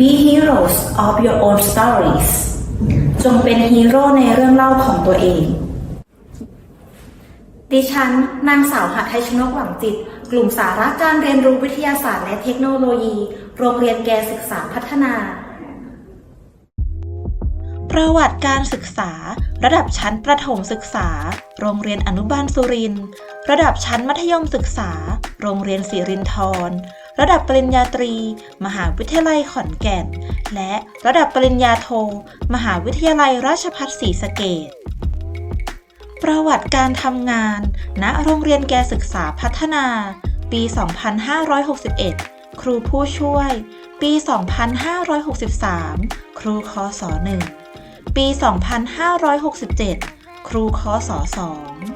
Be heroes of your own stories จงเป็นฮีโร่ในเรื่องเล่าของตัวเอง ดิฉัน นางสาวหัทไทยชนกหวังจิต กลุ่มสาระการเรียนรู้วิทยาศาสตร์และเทคโนโลยี โรงเรียนแกศึกษาพัฒนา ประวัติการศึกษา ระดับชั้นประถมศึกษา โรงเรียนอนุบาลสุรินทร์ ระดับชั้นมัธยมศึกษา โรงเรียนสิรินธร ระดับปริญญาตรี มหาวิทยาลัยขอนแก่น และระดับปริญญาโท มหาวิทยาลัยราชภัฏศรีสะเกษประวัติการทำงาน ณ โรงเรียนแกศึกษาพัฒนา ปี 2561 ครูผู้ช่วย ปี 2563 ครูคศ1ปี 2567 ครูคศ2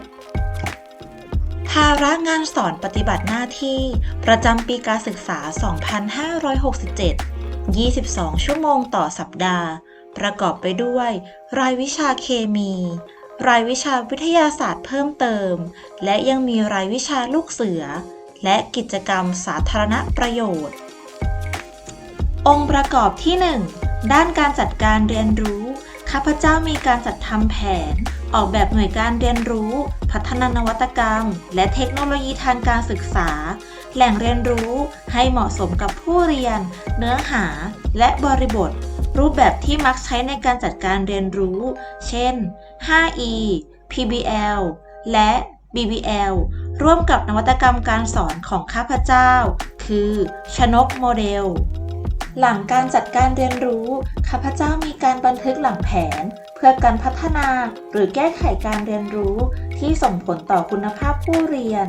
ระงานสอนปฏิบัติหน้าที่ ประจำปีการศึกษา 2567 22 ชั่วโมงต่อสัปดาห์ ประกอบไปด้วย รายวิชาเคมี รายวิชาวิทยาศาสตร์เพิ่มเติม และยังมีรายวิชาลูกเสือ และกิจกรรมสาธารณประโยชน์ องค์ประกอบที่ 1 ด้านการจัดการเรียนรู้ ข้าพเจ้ามีการจัดทำแผน ออกแบบหน่วยการเรียนรู้ พัฒนานวัตกรรม และเทคโนโลยีทางการศึกษา แหล่งเรียนรู้ให้เหมาะสมกับผู้เรียน เนื้อหา และบริบท รูปแบบที่มักใช้ในการจัดการเรียนรู้ เช่น 5E PBL และ BBL ร่วมกับนวัตกรรมการสอนของข้าพเจ้า คือชนกโมเดล หลังการจัดการเรียนรู้ ข้าพเจ้ามีการบันทึกหลังแผน เพื่อการพัฒนาหรือแก้ไขการเรียนรู้ที่ส่งผลต่อคุณภาพผู้เรียน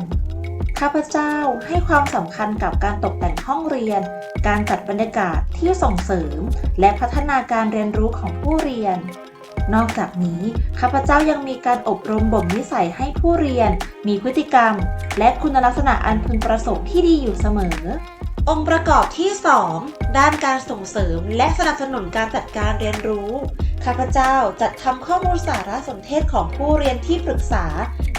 ข้าพเจ้าให้ความสำคัญกับการตกแต่งห้องเรียน การจัดบรรยากาศที่ส่งเสริม และพัฒนาการเรียนรู้ของผู้เรียน นอกจากนี้ข้าพเจ้ายังมีการอบรมบ่มนิสัยให้ผู้เรียน มีพฤติกรรม และคุณลักษณะอันพึงประสงค์ที่ดีอยู่เสมอองค์ประกอบที่ 2 ด้านการส่งเสริมและสนับสนุนการจัดการเรียนรู้ ข้าพเจ้าจัดทำข้อมูลสารสนเทศของผู้เรียนที่ปรึกษา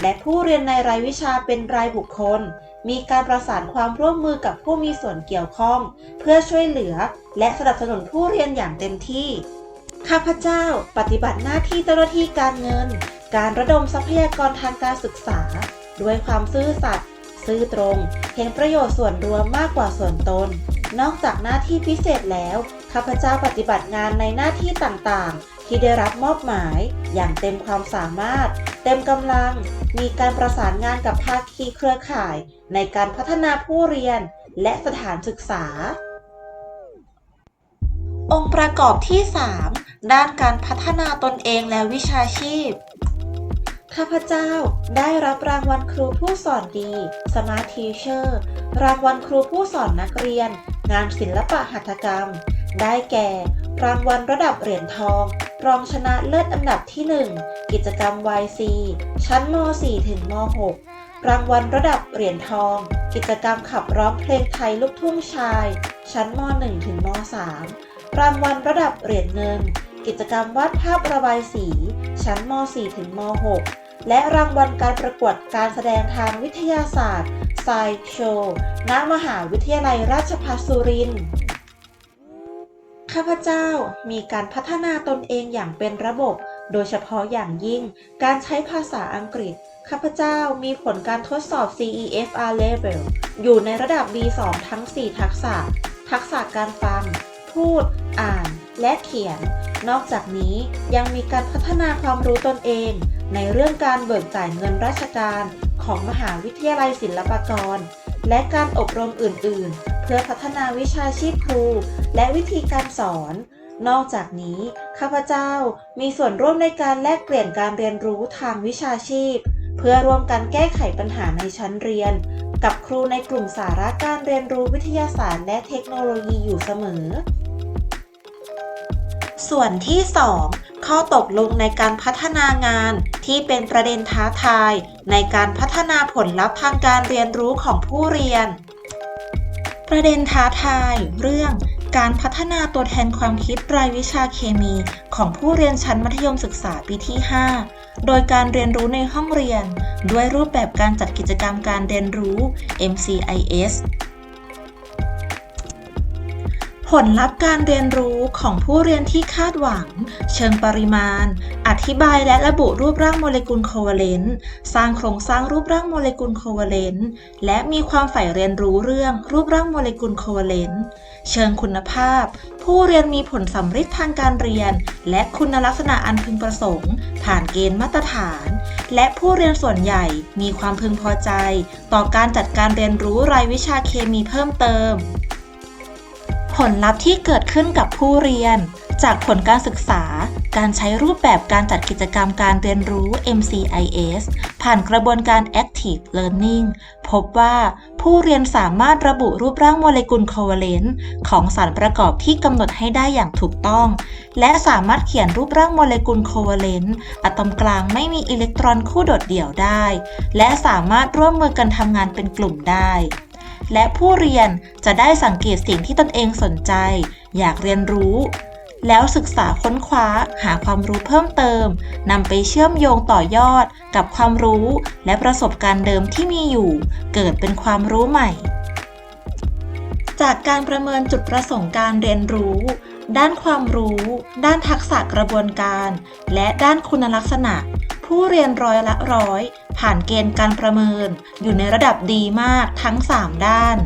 และผู้เรียนในรายวิชาเป็นรายบุคคล มีการประสานความร่วมมือกับผู้มีส่วนเกี่ยวข้อง เพื่อช่วยเหลือ และสนับสนุนผู้เรียนอย่างเต็มที่ ข้าพเจ้าปฏิบัติหน้าที่เจ้าหน้าที่การเงิน การระดมทรัพยากรทางการศึกษา ด้วยความซื่อสัตย์ซื่อตรง เห็นประโยชน์ส่วนรวมมากกว่าส่วนตน นอกจากหน้าที่พิเศษแล้ว ข้าพเจ้าปฏิบัติงานในหน้าที่ต่างๆ ที่ได้รับมอบหมายอย่างเต็มความสามารถ เต็มกำลัง มีการประสานงานกับภาคีเครือข่าย ในการพัฒนาผู้เรียนและสถานศึกษา องค์ประกอบที่ 3 ด้านการพัฒนาตนเองและวิชาชีพข้าพเจ้าได้รับรางวัลครูผู้สอนดี Smart Teacher รางวัลครูผู้สอนนักเรียน งานศิลปะหัตถกรรม ได้แก่ รางวัลระดับเหรียญทอง รองชนะเลิศอันดับที่ 1 กิจกรรม YC ชั้นม .4 ถึงม .6 รางวัลระดับเหรียญทอง กิจกรรมขับร้องเพลงไทยลูกทุ่งชาย ชั้นม .1 ถึงม .3 รางวัลระดับเหรียญเงิน กิจกรรมวาดภาพระบายสี ชั้นม .4 ถึงม .6 และรางวัลการประกวดการแสดงทางวิทยาศาสตร์ไซโชว์ณมหาวิทยาลัยราชภัฏสุรินทร์ ข้าพเจ้ามีการพัฒนาตนเองอย่างเป็นระบบ โดยเฉพาะอย่างยิ่ง การใช้ภาษาอังกฤษ ข้าพเจ้ามีผลการทดสอบ CEFR Level อยู่ในระดับ B2 ทั้ง 4 ทักษะ ทักษะการฟัง พูด อ่าน และเขียน นอกจากนี้ยังมีการพัฒนาความรู้ตนเอง ในเรื่องการเบิกจ่ายเงินราชการของมหาวิทยาลัยศิลปากร และการอบรมอื่น ๆ พื่อพัฒนาวิชาชีพครู และวิธีการสอน นอกจากนี้ ข้าพเจ้ามีส่วนร่วมในการแลกเปลี่ยนการเรียนรู้ทางวิชาชีพ เพื่อร่วมกันแก้ไขปัญหาในชั้นเรียน กับครูในกลุ่มสาระการเรียนรู้วิทยาศาสตร์และเทคโนโลยีอยู่เสมอ ส่วนที่ 2ข้อตกลงในการพัฒนางานที่เป็นประเด็นท้าทาย ในการพัฒนาผลลัพธ์ทางการเรียนรู้ของผู้เรียน ประเด็นท้าทายเรื่องการพัฒนาตัวแทนความคิดรายวิชาเคมีของผู้เรียนชั้นมัธยมศึกษาปีที่ 5 โดยการเรียนรู้ในห้องเรียน ด้วยรูปแบบการจัดกิจกรรมการเรียนรู้ MCIS ผลลัพธ์การเรียนรู้ของผู้เรียนที่คาดหวัง เชิงปริมาณ อธิบายและระบุรูปร่างโมเลกุลโคเวเลนต์สร้างโครงสร้างรูปร่างโมเลกุลโคเวเลนต์และมีความใฝ่เรียนรู้เรื่องรูปร่างโมเลกุลโคเวเลนต์เชิงคุณภาพ ผู้เรียนมีผลสำฤทธิ์ทางการเรียน และคุณลักษณะอันพึงประสงค์ ผ่านเกณฑ์มาตรฐาน และผู้เรียนส่วนใหญ่มีความพึงพอใจ ต่อการจัดการเรียนรู้รายวิชาเคมีเพิ่มเติม ผลลัพธ์ที่เกิดขึ้นกับผู้เรียน จากผลการศึกษา การใช้รูปแบบการจัดกิจกรรมการเรียนรู้ MCIS ผ่านกระบวนการ Active Learning พบว่าผู้เรียนสามารถระบุรูปร่างโมเลกุลโคเวเลนต์ของสารประกอบที่กำหนดให้ได้อย่างถูกต้อง และสามารถเขียนรูปร่างโมเลกุลโคเวเลนต์อะตอมกลางไม่มีอิเล็กตรอนคู่โดดเดี่ยวได้ และสามารถร่วมมือกันทำงานเป็นกลุ่มได้ และผู้เรียนจะได้สังเกตสิ่งที่ตนเองสนใจ อยากเรียนรู้ แล้วศึกษาค้นคว้าหาความรู้เพิ่มเติมนำไปเชื่อมโยงต่อยอดกับความรู้และประสบการณ์เดิมที่มีอยู่ เกิดเป็นความรู้ใหม่ จากการประเมินจุดประสงค์การเรียนรู้ด้านความรู้ ด้านทักษะกระบวนการ และด้านคุณลักษณะ ผู้เรียนร้อยละร้อย ผ่านเกณฑ์การประเมิน อยู่ในระดับดีมากทั้ง 3 ด้าน